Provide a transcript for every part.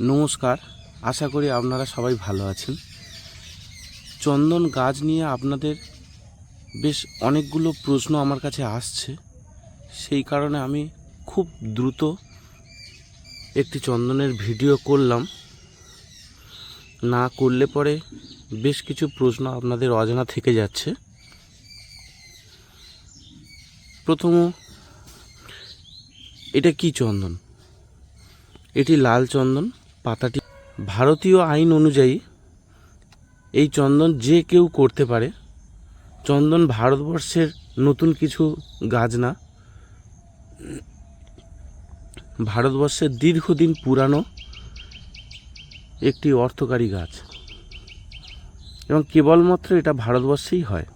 নমস্কার, আশা করি আপনারা সবাই ভালো আছেন। চন্দন গাছ নিয়ে আপনাদের বেশ অনেকগুলো প্রশ্ন আমার কাছে আসছে। সেই কারণে আমি খুব দ্রুত একটি চন্দনের ভিডিও করলাম। না করলে পরে বেশ কিছু প্রশ্ন আপনাদের অজানা থেকে যাচ্ছে। প্রথম, এটা কি চন্দন? এটি লাল চন্দন। পাতাটি ভারতীয় আইন অনুযায়ী এই চন্দন যে কেউ করতে পারে। চন্দন ভারতবর্ষের নতুন কিছু গাছ না। ভারতবর্ষের দীর্ঘদিন পুরানো একটি অর্থকারী গাছ। এবং কেবলমাত্র এটা ভারতবর্ষেই হয়।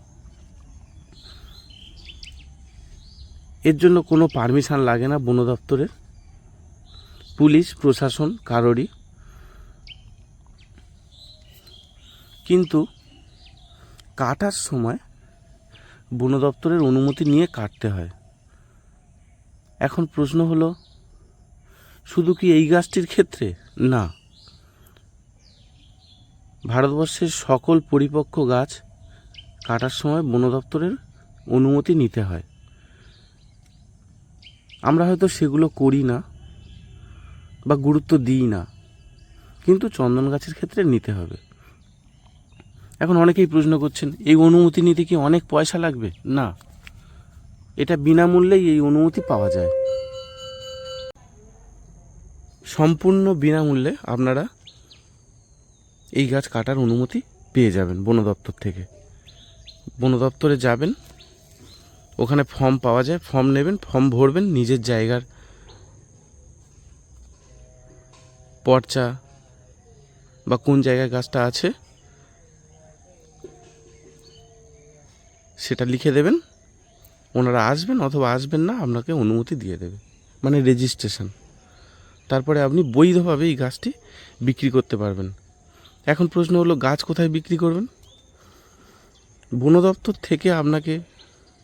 এর জন্য কোনো পারমিশন লাগে না বন দপ্তরের পুলিশ, প্রশাসন, কারোরই। কিন্তু কাটার সময় বন দপ্তরের অনুমতি নিয়ে কাটতে হয়। এখন প্রশ্ন হলো, শুধু কি এই গাছটির ক্ষেত্রে? না। ভারতবর্ষের সকল পরিপক্ক গাছ কাটার সময় বন দপ্তরের অনুমতি নিতে হয়। আমরা হয়তো সেগুলো করি না। বা গুরুত্ব দিই না। কিন্তু চন্দন গাছের ক্ষেত্রে নিতে হবে। এখন অনেকেই প্রশ্ন করছেন, এই অনুমতি নিতে কি অনেক পয়সা লাগবে? না। এটা বিনামূল্যেই এই অনুমতি পাওয়া যায়। সম্পূর্ণ বিনামূল্যে আপনারা এই গাছ কাটার অনুমতি পেয়ে যাবেন বন দপ্তর থেকে। বন দপ্তরে যাবেন, ওখানে ফর্ম পাওয়া যায়, ফর্ম নেবেন, ফর্ম ভরবেন, নিজের জায়গার পর্চা বা কোন জায়গায় গাছটা আছে, সেটা লিখে দেবেন। ওনারা আসবেন অথবা আসবেন না, আপনাকে অনুমতি দিয়ে দেবে মানে রেজিস্ট্রেশন তারপরে আপনি বৈধভাবে এই গাছটি বিক্রি করতে পারবেন। এখন প্রশ্ন হলো, গাছ কোথায় বিক্রি করবেন? বন দপ্তর থেকে আপনাকে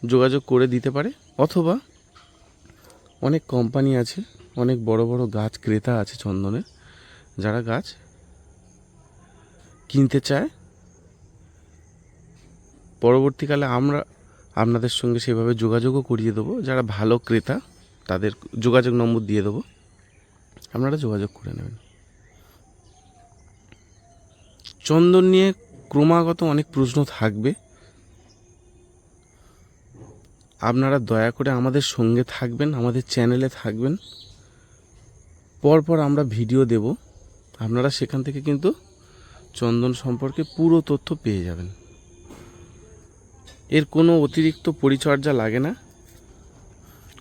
যোগাযোগ করে দিতে পারে, অথবা অনেক কোম্পানি আছে, অনেক বড় বড় গাছ ক্রেতা আছে চন্দনের যারা গাছ কিনতে চায়, পরবর্তীকালে আমরা আপনাদের সঙ্গে সেভাবে যোগাযোগও করিয়ে দেবো। যারা ভালো ক্রেতা, তাদের যোগাযোগ নম্বর দিয়ে দেবো। আপনারা যোগাযোগ করে নেবেন। চন্দন নিয়ে ক্রমাগত অনেক প্রশ্ন থাকবে। আপনারা দয়া করে আমাদের সঙ্গে থাকবেন, আমাদের চ্যানেলে থাকবেন। পরপর আমরা ভিডিও দেব। আপনারা সেখান থেকে কিন্তু চন্দন সম্পর্কে পুরো তথ্য পেয়ে যাবেন। এর কোনো অতিরিক্ত পরিচর্যা লাগে না।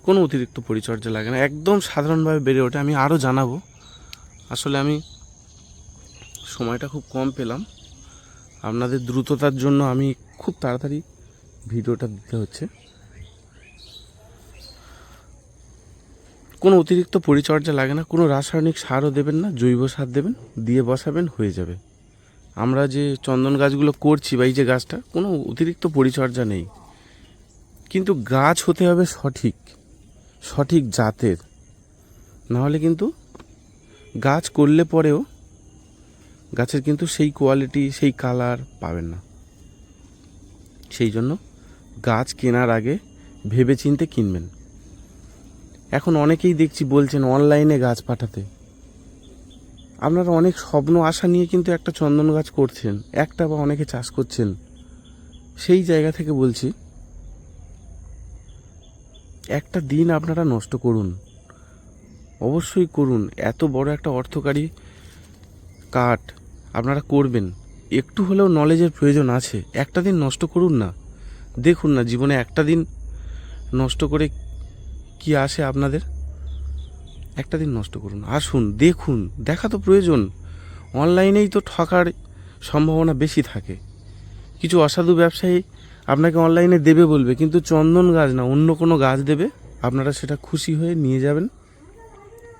কোনো অতিরিক্ত পরিচর্যা লাগে না। একদম সাধারণভাবে বেড়ে ওঠে। আমি আরও জানাব। আসলে আমি সময়টা খুব কম পেলাম। আপনাদের দ্রুততার জন্য আমি খুব তাড়াতাড়ি ভিডিওটা দিতে হচ্ছে। কোনো অতিরিক্ত পরিচর্যা লাগে না, কোনো রাসায়নিক সারও দেবেন না, জৈব সার দেবেন, দিয়ে বসাবেন, হয়ে যাবে। আমরা যে চন্দন গাছগুলো করছি বা এই যে গাছটা, কোনো অতিরিক্ত পরিচর্যা নেই। কিন্তু গাছ হতে হবে সঠিক সঠিক জাতের। নাহলে কিন্তু গাছ করলে পরেও গাছের কিন্তু সেই কোয়ালিটি, সেই কালার পাবেন না। সেই জন্য গাছ কেনার আগে ভেবে চিনতে কিনবেন। এখন অনেকেই দেখছি বলছেন অনলাইনে গাছ পাঠাতে। আপনারা অনেক স্বপ্ন, আশা নিয়ে কিন্তু একটা চন্দন গাছ করছেন, একটা বা অনেকে চাষ করছেন। সেই জায়গা থেকে বলছি, একটা দিন আপনারা নষ্ট করুন। অবশ্যই করুন, এত বড় একটা অর্থকারী কাঠ আপনারা করবেন। একটু হলেও নলেজের প্রয়োজন আছে, একটা দিন নষ্ট করুন না। দেখুন না, জীবনে একটা দিন নষ্ট করে কি আসে আপনাদের? একটা দিন নষ্ট করুন। আসুন, দেখুন, দেখা তো প্রয়োজন। অনলাইনেই তো ঠকার সম্ভাবনা বেশি থাকে। কিছু অসাধু ব্যবসায়ী আপনাকে অনলাইনে দেবে বলবে, কিন্তু চন্দন গাছ না, অন্য কোনো গাছ দেবে? আপনারা সেটা খুশি হয়ে নিয়ে যাবেন,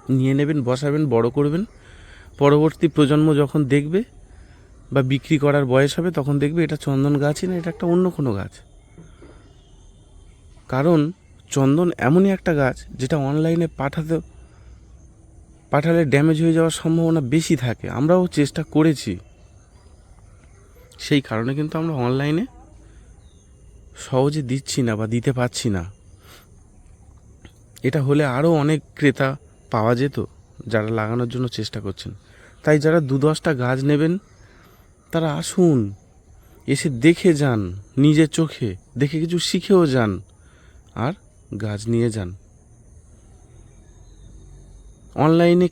নিয়ে নেবেন, বসাবেন, বড় করবেন। পরবর্তী প্রজন্ম যখন দেখবে বা বিক্রি করার বয়স হবে, তখন দেখবে এটা চন্দন গাছই না, এটা একটা অন্য কোনো গাছ। কারণ চন্দন এমনই একটা গাছ যেটা অনলাইনে পাঠাতে, পাঠালে ড্যামেজ হয়ে যাওয়ার সম্ভাবনা বেশি থাকে। আমরাও চেষ্টা করেছি। সেই কারণে কিন্তু আমরা অনলাইনে সহজে দিচ্ছি না বা দিতে পারছি না। এটা হলে আরও অনেক ক্রেতা পাওয়া যেত যারা লাগানোর জন্য চেষ্টা করছেন। তাই যারা দু দশটা গাছ নেবেন, তারা আসুন, এসে দেখে যান, নিজের চোখে, দেখে কিছু শিখেও যান। আর গাছ নিয়ে যান। অনলাইনে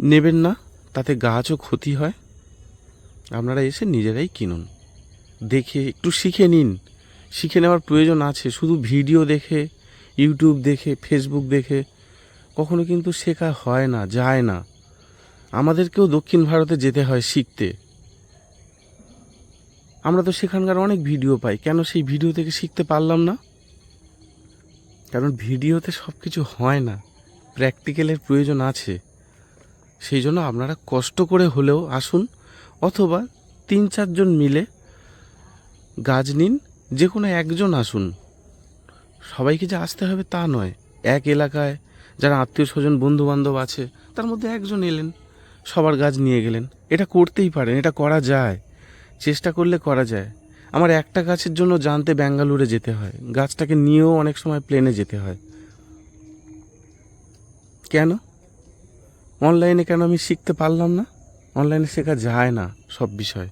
নেবেন না, তাতে গাছও ক্ষতি হয়। আপনারা এসে নিজেরাই কিনুন। দেখে, একটু শিখে নিন। শিখে নেওয়ার প্রয়োজন আছে। শুধু ভিডিও দেখে, ইউটিউব দেখে, ফেসবুক দেখে কখনো কিন্তু শেখা হয় না, যায় না। আমাদেরকেও দক্ষিণ ভারতে যেতে হয় শিখতে। আমরা তো সেখানকার অনেক ভিডিও পাই। কেন সেই ভিডিও থেকে শিখতে পারলাম না? কারণ ভিডিওতে সব কিছু হয় না। প্র্যাকটিক্যালের প্রয়োজন আছে। সেই জন্য আপনারা কষ্ট করে হলেও আসুন অথবা তিন চারজন মিলে গাছ নিন যে কোনো একজন আসুন। সবাইকে যে আসতে হবে তা নয়। এক এলাকায় যারা আত্মীয় স্বজন বন্ধু বান্ধব আছে, তার মধ্যে একজন এলেন, সবার গাছ নিয়ে গেলেন। এটা করতেই পারেন, এটা করা যায়। চেষ্টা করলে করা যায়। আমার একটা গাছের জন্য জানতে ব্যাঙ্গালুরে যেতে হয়। গাছটাকে নিয়েও অনেক সময় প্লেনে যেতে হয়। কেন? অনলাইনে কেন আমি শিখতে পারলাম না? অনলাইনে শেখা যায় না সব বিষয়।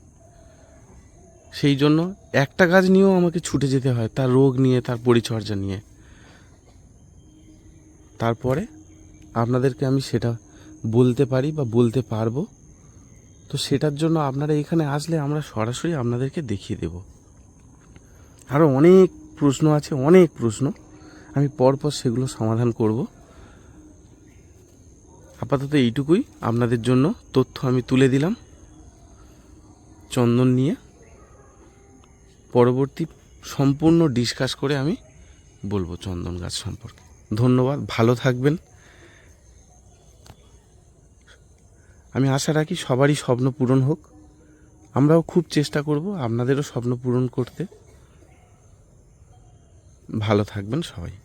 সেই জন্য একটা গাছ নিয়েও আমাকে ছুটে যেতে হয়, তার রোগ নিয়ে, তার পরিচর্যা নিয়ে। তারপরে আপনাদেরকে আমি সেটা বলতে পারি বা বলতে পারব। তো সেটার জন্য আপনারা এখানে আসলে আমরা সরাসরি আপনাদেরকে দেখিয়ে দেব। আরও অনেক প্রশ্ন আছে, অনেক প্রশ্ন। আমি পরপর সেগুলো সমাধান করব। আপাতত এইটুকুই। আপনাদের জন্য তথ্য আমি তুলে দিলাম। চন্দন নিয়ে। পরবর্তী সম্পূর্ণ ডিসকাস করে আমি বলব চন্দন গাছ সম্পর্কে। ধন্যবাদ, ভালো থাকবেন। আমি আশা রাখি সবারই স্বপ্ন পূরণ হোক। আমরাও খুব চেষ্টা করব আপনাদেরও স্বপ্ন পূরণ করতে। ভালো থাকবেন সবাই।